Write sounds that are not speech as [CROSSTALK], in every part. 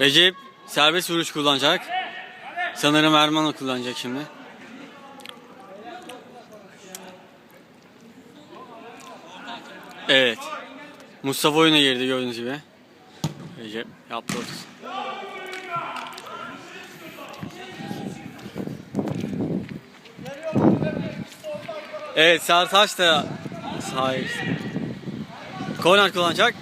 Recep serbest vuruş kullanacak. Sanırım Erman'ı kullanacak şimdi. Evet. Mustafa oyuna girdi gördüğünüz gibi. Recep yaptı ortası. Evet Sertaç da sahip. Korner kullanacak.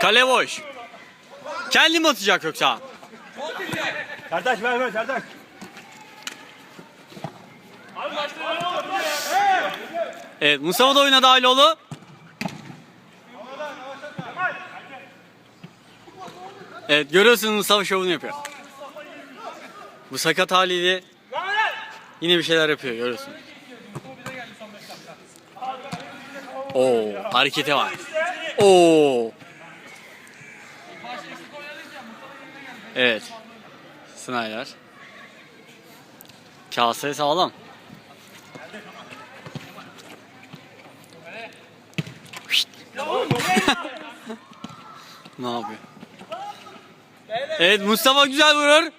Kale boş. Kendi mi atacak yoksa? Sertaç ver ver Sertaç. Evet Mustafa da oyuna dahil oldu. Evet görüyorsunuz Mustafa şovunu yapıyor. Bu sakat haliyle yine bir şeyler yapıyor görüyorsun. Oo harekete var. Oo. Evet. Snyder. Kase sağlam. [LAUGHS] ne yapıyor? Evet Mustafa güzel vurur.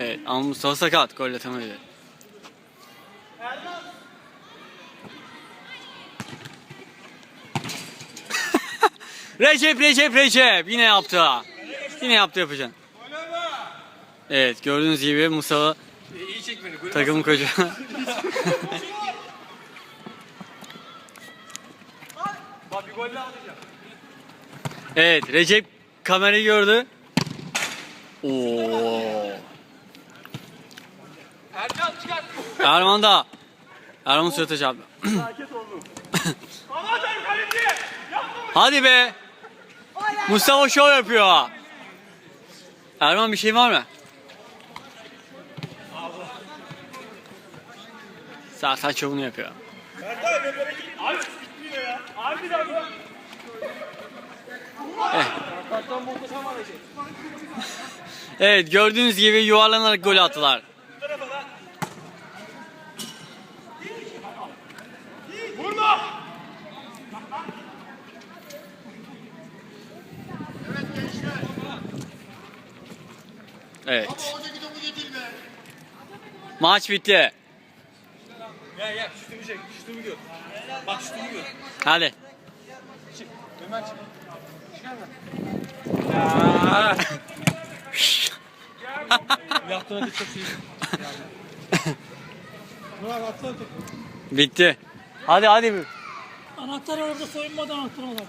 Evet ama Mustafa sakat. Gol atamadı. Recep Recep Recep yine yaptı. Yine yaptı yapacaksın. Evet gördüğünüz gibi Mustafa takım koca. [LAUGHS] Evet Recep kamerayı gördü. Oo. Ercan çıkart. Erman da. Erman abi. [LAUGHS] Kaleci. Yapma. Hadi be. Mustafa şov yapıyor. Erman bir şey var mı? Sertaç şovunu yapıyor. Eh. Evet gördüğünüz gibi yuvarlanarak gol attılar. Bu Evet. Maç bitti. Gel gel şutumu çek. Şutumu gör. Bak şutumu gör. Hadi. Çık. Ömer çık. [LAUGHS] Yaptığın hareket çok iyi. Burak atsana topu. Bitti. Hadi hadi. Anahtar orada soyunmadan anahtar alalım.